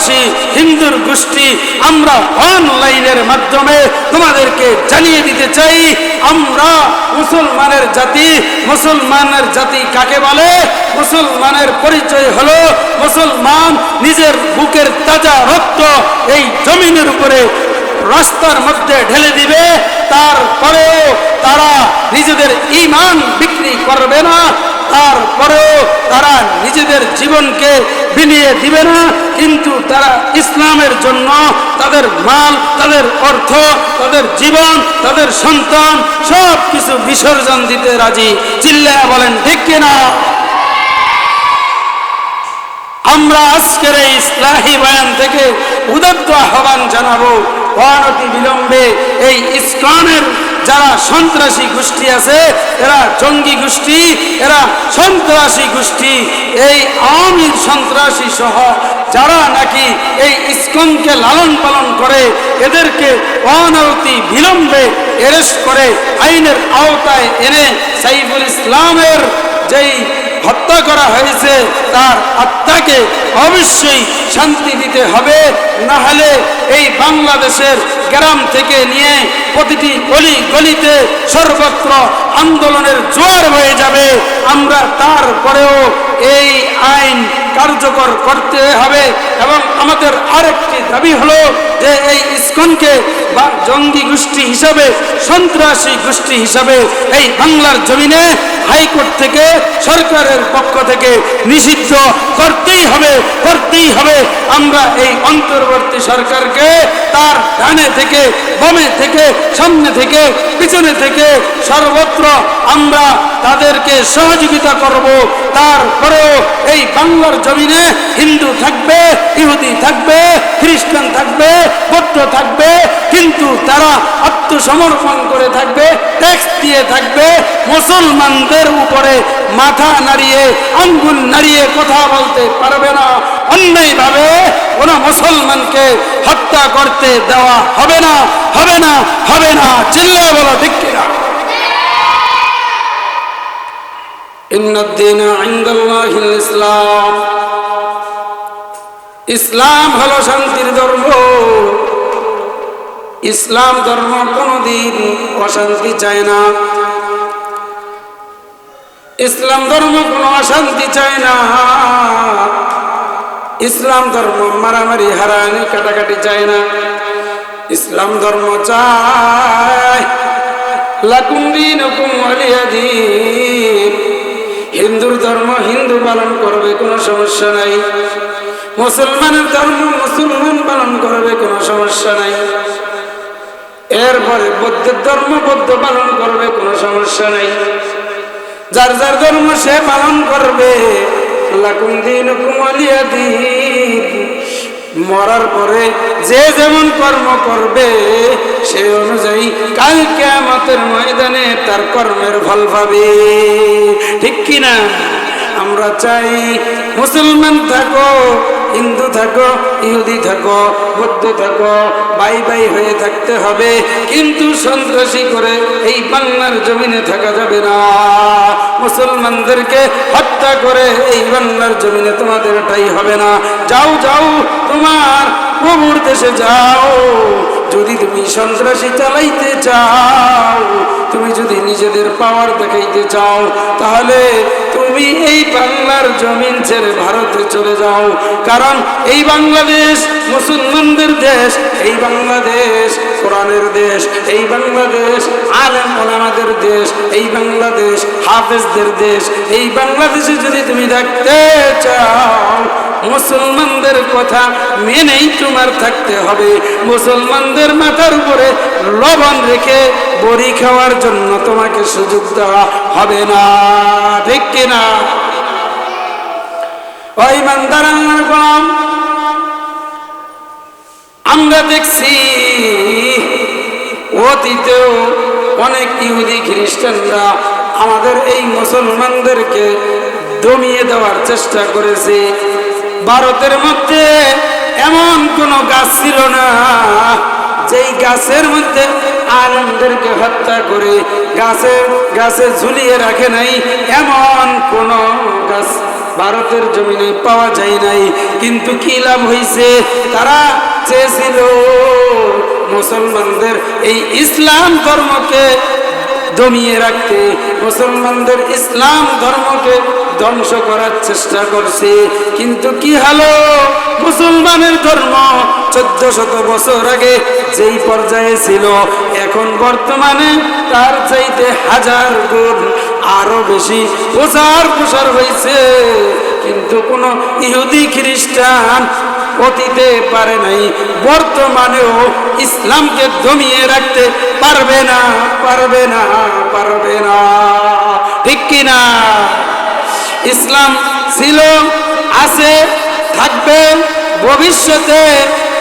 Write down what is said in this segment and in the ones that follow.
সন্ত্রাসী হিন্দুর গোষ্ঠী, আমরা অনলাইনের মাধ্যমে তোমাদেরকে জানিয়ে দিতে চাই, আমরা মুসলমানের জাতি মুসলমানের জাতি কাকে বলে? মুসলমানের পরিচয় হলো মুসলমান নিজের বুকের তাজা রক্ত এই জমিনের উপরে রাস্তার মধ্যে ঢেলে দিবে, তারপরেও তারা নিজেদের ইমান বিক্রি করবে না তারপরেও তারা নিজেদের জীবনকে বিলিয়ে দিবে না, কিন্তু তারা ইসলামের জন্য তাদের মাল, তাদের অর্থ, তাদের জীবন, তাদের সন্তান সব কিছু বিসর্জন দিতে রাজি। চিল্লায় বলেন, ঠিক কিনা আমরা আজকের এই ইসলাহী বয়ান থেকে উদত্ত আহ্বান জানাব। অনতি বিলম্বে এই ইসলামের যারা সন্ত্রাসী গোষ্ঠী আছে, এরা জঙ্গি গোষ্ঠী, এরা সন্ত্রাসী গোষ্ঠী, এই আওয়ামী সন্ত্রাসী সহ যারা নাকি এই ইস্কনকে লালন পালন করে, এদেরকে অনতি বিলম্বে এরেস্ট করে, আইনের আওতায় এনে সাইফুল ইসলামের যেই হত্যা করা হয়েছে, তার আত্মাকে অবশ্যই শান্তি দিতে হবে। না হলে এই বাংলাদেশের গ্রাম থেকে নিয়ে প্রতিটি গলি গলিতে সর্বত্র আন্দোলনের জোয়ার হয়ে যাবে। আমরা তারপরেও এই আইন কার্যকর করতে হবে। এবং আমাদের আরেকটি দাবি হলো যে এই ইস্কনকে বা জঙ্গি গোষ্ঠী হিসাবে, সন্ত্রাসী গোষ্ঠী হিসাবে এই বাংলার জমিনে হাইকোর্ট থেকে, সরকারের পক্ষ থেকে নিষিদ্ধ করতেই হবে করতেই হবে। আমরা এই অন্তর্বর্তী সরকারকে তার ডানে থেকে, বামে থেকে, সামনে থেকে, পিছনে থেকে সর্বত্র আমরা তাদেরকে সহযোগিতা করব। তারপরেও এই বাংলার জমিনে হিন্দু থাকবে, ইহুদি থাকবে, খ্রিস্টান থাকবে, বৌদ্ধ থাকবে, কিন্তু তারা আত্মসমর্পণ করে থাকবে, ট্যাক্স দিয়ে থাকবে, মুসলমানদের উপরে মাথা নাড়িয়ে, আঙ্গুল নাড়িয়ে কথা বলতে পারবে না। অন্যায়ভাবে কোনো মুসলমানকে হত্যা করতে দেওয়া হবে না হবে না হবে না। চিল্লায় বলো ঠিক কিনা? إن الدين عند الله الإسلام ইসলাম হলো শান্তির ধর্ম ইসলাম ধর্ম কোনদিন অশান্তি চায় না ইসলাম ধর্ম কোনো অশান্তি চায় না ইসলাম ধর্ম মারামারি হারানি কাটাকাটি চায় না ইসলাম ধর্ম চায় লাকুম দিন হুকুম দিন হিন্দুর ধর্ম হিন্দু পালন করবে, কোনো সমস্যা নাই। মুসলমানের ধর্ম মুসলমান পালন করবে, কোনো সমস্যা নাই। এরপরে বৌদ্ধের ধর্ম বৌদ্ধ পালন করবে, কোনো সমস্যা নাই। যার যার ধর্ম সে পালন করবে। লাকুম দিন দিন মরার পরে যে যেমন কর্ম করবে, সে অনুযায়ী কালকে আমাদের ময়দানে তার কর্মের ফল পাবে। ঠিক কিনা? আমরা চাই মুসলমান থাকো হিন্দু থাকো, ইহুদি থাকো, বৌদ্ধ থাকো, বাই বাই হয়ে থাকতে হবে। কিন্তু সন্ত্রাসী করে এই বাংলার জমিনে থাকা যাবে না। মুসলমানদেরকে হত্যা করে এই বাংলার জমিনে তোমাদের এটাই হবে না। যাও যাও, তোমার প্রভুর দেশে যাও। যদি তুমি সন্ত্রাসী চালাইতে চাও তুমি যদি নিজেদের পাওয়ার দেখাইতে চাও, তাহলে তুমি এই বাংলার জমিন ছেড়ে ভারতে চলে যাও। কারণ এই বাংলাদেশ মুসলমানদের দেশ, এই বাংলাদেশ কোরআনের দেশ, এই বাংলাদেশ আলেম ওলামাদের দেশ, এই বাংলাদেশ হাফেজদের দেশ, এই বাংলাদেশে যদি তুমি থাকতে চাও মুসলমানদের কথা মেনেই তোমার থাকতে হবে। মুসলমানদের মাথার উপরে লবণ রেখে বড়ি খাওয়ার জন্য তোমাকে সুযোগ দেওয়া হবে না। ঠিক কিনা? ওই মান্দার গোলাম, আমরা দেখছি অতীতেও অনেক ইহুদি খ্রিস্টানরা আমাদের এই মুসলমানদেরকে দমিয়ে দেওয়ার চেষ্টা করেছে। ভারতের মধ্যে এমন কোন গাছ ছিল না, যেই গাছের মধ্যে আলমদেরকে হত্যা করে গাছে গাছে ঝুলিয়ে রাখে নাই, এমন কোন গাছ ভারতের জমিনে পাওয়া যায় নাই। কিন্তু কি লাভ হয়েছে তারা চেয়েছিল মুসলমানদের এই ইসলাম ধর্মকে দমিয়ে রাখতে মুসলমানদের ইসলাম ধর্মকে ধ্বংস করার চেষ্টা করছে। কিন্তু কি হলো? মুসলমানের ধর্ম চোদ্দ শত বছর আগে যেই পর্যায়ে ছিল, এখন বর্তমানে তার চাইতে হাজার গুণ আরও বেশি প্রচার প্রসার হয়েছে। কিন্তু কোন ইহুদি, খ্রিস্টান অতীতে পারে নাই। বর্তমানেও ইসলামকে দমিয়ে রাখতে পারবে না পারবে না পারবে না। ঠিক কিনা? ইসলাম ছিল, আছে, থাকবে, ভবিষ্যতে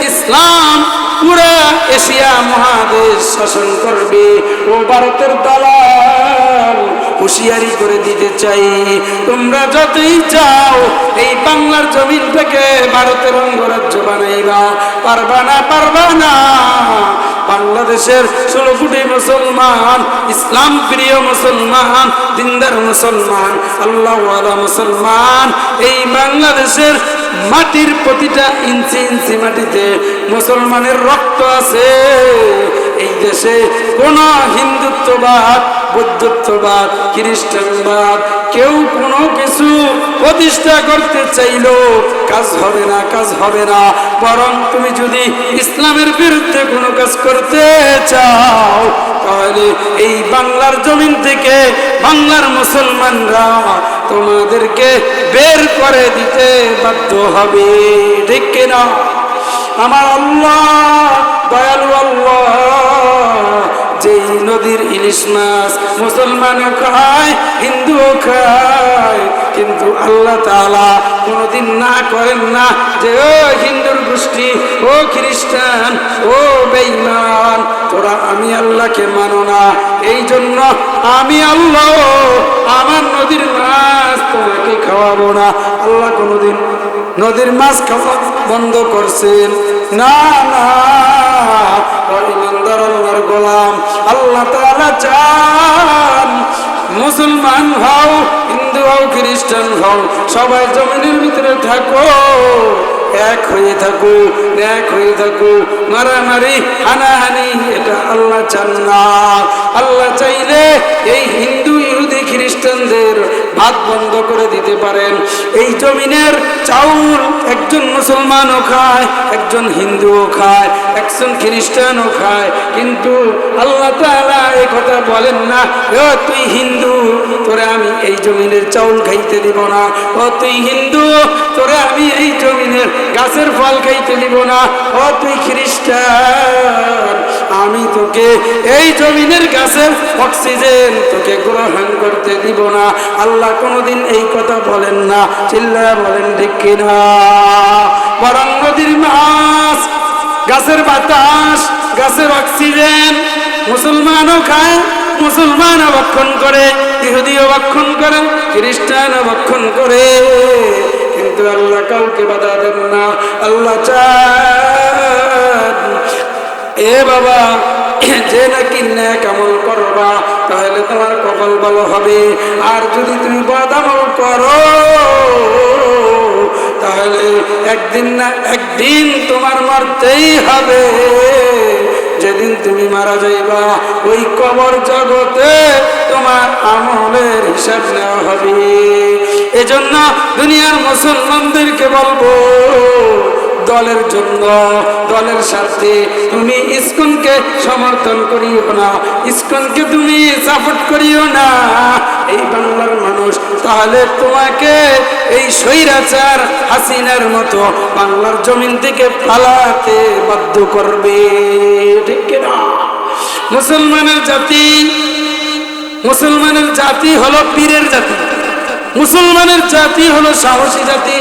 ইসলাম পুরা এশিয়া মহাদেশ শাসন করবে। ও ভারতের দালাল, হুঁশিয়ারি করে দিতে চাই। তোমরা যতই চাও, এই বাংলার জমিন থেকে ভারতের অঙ্গরাজ্য বানাইবা। পারবা না পারবা না। বাংলাদেশের ষোলো কোটি মুসলমান, ইসলাম প্রিয় মুসলমান, দিনদার মুসলমান, আল্লাহ মুসলমান, এই বাংলাদেশের মাটির প্রতিটা ইঞ্চি ইঞ্চি মাটিতে মুসলমানের রক্ত আছে। এই দেশে কোন হিন্দুত্ববাদ বৌদ্ধত্ববাদ, খ্রিস্টানবাদ, কেউ কোনো কিছু প্রতিষ্ঠা করতে চাইলো, কাজ হবে না, কাজ হবে না। বরং তুমি যদি ইসলামের বিরুদ্ধে কোনো কাজ করতে চাও, তাহলে এই বাংলার জমিন থেকে বাংলার মুসলমানরা তোমাদেরকে বের করে দিতে বাধ্য হবে। ঠিক কিনা? আমার আল্লাহ, দয়ালু আল্লাহ। যেই নদীর ইলিশ মাছ মুসলমানও খায়, হিন্দুও খায়, কিন্তু আল্লাহ তালা কোনোদিন না করেন না যে, ও হিন্দুর গোষ্ঠী, ও খ্রিস্টান, ও বেইমান তোরা আমি আল্লাহকে মানো না। এই জন্য আমি আল্লাহ, আমার নদীর মাছ তোমাকে খাওয়াবো না। আল্লাহ কোনোদিন নদীর মাছ খাওয়া বন্ধ করছেন। না না। ইমানদার গোলাম। আল্লাহ চান মুসলমান হও, হিন্দু হও, খ্রিস্টান হও, সবাই জমিনের ভিতরে থাকো, এক হয়ে থাকো, এক হয়ে থাকো। মারামারি, হানাহানি, এটা আল্লাহ চান না। আল্লাহ চাইলে এই হিন্দু, ইহুদি, খ্রিস্টানদের ভাত বন্ধ করে দিতে পারেন। এই জমিনের চাউল একজন মুসলমানও খায়, একজন হিন্দুও খায়, একজন খ্রিস্টানও খায়। কিন্তু আল্লাহ তাআলা এই কথা বলেন না ও তুই হিন্দু, তোরে আমি এই জমিনের চাউল খাইতে দিব না। ও তুই হিন্দু, তোরে আমি এই জমিনের গাছের ফল খাইতে দিব না। ও তুই খ্রিস্টান তোকে এই জমিনের গাছের অক্সিজেন তোকে গ্রহণ করতে দিব না। আল্লাহ কোনোদিন এই কথা বলেন না চিল্লা বলেন, ঠিক কিনা? বরং নদীর মাছ, গাছের বাতাস, গাছের অক্সিজেন মুসলমানও খায়, মুসলমান ভক্ষণ করে, ইহুদিও ভক্ষণ করে, খ্রিস্টান অবক্ষণ করে। কিন্তু আল্লাহ কাউকে বাধা দেন না। আল্লাহ চান এ বাবা, যে নাকি ন্যাক করবা, তাহলে তোমার কপাল ভালো হবে। আর যদি তুমি বদ আমল করো, তাহলে একদিন না, একদিন তোমার মরতেই হবে। যেদিন তুমি মারা যাইবা, ওই কবর জগতে তোমার আমলের হিসাব নেওয়া হবে। এজন্য দুনিয়ার মুসলমানদেরকে বলব দলের জন্য, দলের স্বার্থে তুমি ইস্কনকে সমর্থন করিও না। ইস্কনকে তুমি সাপোর্ট করিও না। এই বাংলার মানুষ, তাহলে তোমাকে এই স্বৈরাচার হাসিনার মতো বাংলার জমিন থেকে পালাতে বাধ্য করবে। ঠিক কিনা মুসলমানের জাতি মুসলমানের জাতি হলো পীরের জাতি। মুসলমানের জাতি হলো সাহসী জাতি।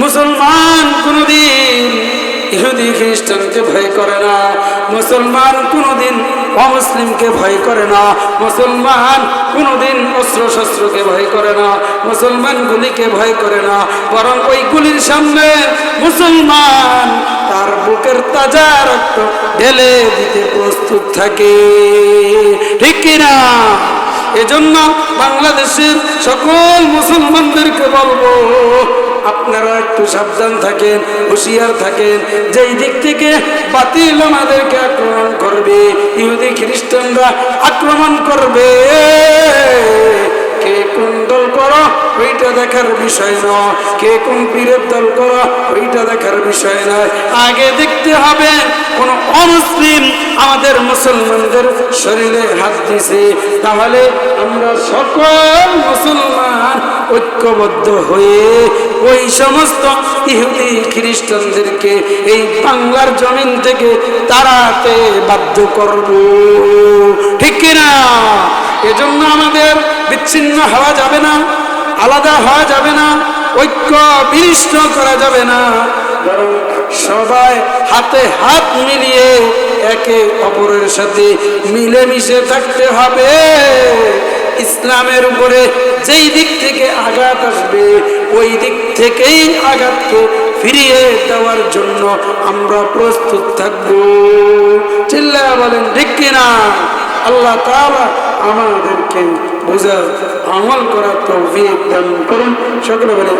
মুসলমান কোনদিন ইহুদি, খ্রিস্টানকে ভয় করে না। মুসলমান কোনদিন অমুসলিমকে ভয় করে না। মুসলমান কোনদিন অস্ত্র শস্ত্রকে ভয় করে না। মুসলমান গুলিকে ভয় করে না। বরং ওই গুলির সামনে মুসলমান তার বুকের তাজা রক্ত ঢেলে দিতে প্রস্তুত থাকে। ঠিক কিনা? এজন্য বাংলাদেশের সকল মুসলমানদেরকে বলব আপনারা একটু সাবধান থাকেন, হুঁশিয়ার থাকেন। যেই দিক থেকে বাতিল আমাদেরকে আক্রমণ করবে, ইহুদি খ্রিস্টানরা আক্রমণ করবে। ওইটা দেখার বিষয় নয়। কে কোন পীরের দল করো, ওইটা দেখার বিষয় নয়। আগে দেখতে হবে, কোন অমুসলিম আমাদের মুসলমানদের শরীরে হাত দিছে। তাহলে আমরা সকল মুসলমান ঐক্যবদ্ধ হয়ে ওই সমস্ত ইহুদি খ্রিস্টানদেরকে এই বাংলার জমিন থেকে তাড়াতে বাধ্য করব। ঠিক কিনা? এজন্য আমাদের বিচ্ছিন্ন হওয়া যাবে না। আলাদা হওয়া যাবে না, ঐক্য বিনিষ্ট করা যাবে না। বরং সবাই হাতে হাত মিলিয়ে একে অপরের সাথে মিলেমিশে থাকতে হবে। ইসলামের উপরে যেই দিক থেকে আঘাত আসবে, ওই দিক থেকেই আঘাতকে ফিরিয়ে দেওয়ার জন্য আমরা প্রস্তুত থাকব। চিল্লা বলেন, ঠিক কিনা? আল্লাহ তাআলা আমাদেরকে বোঝা আমল করার তৌফিক দান করুন। সকলে বলে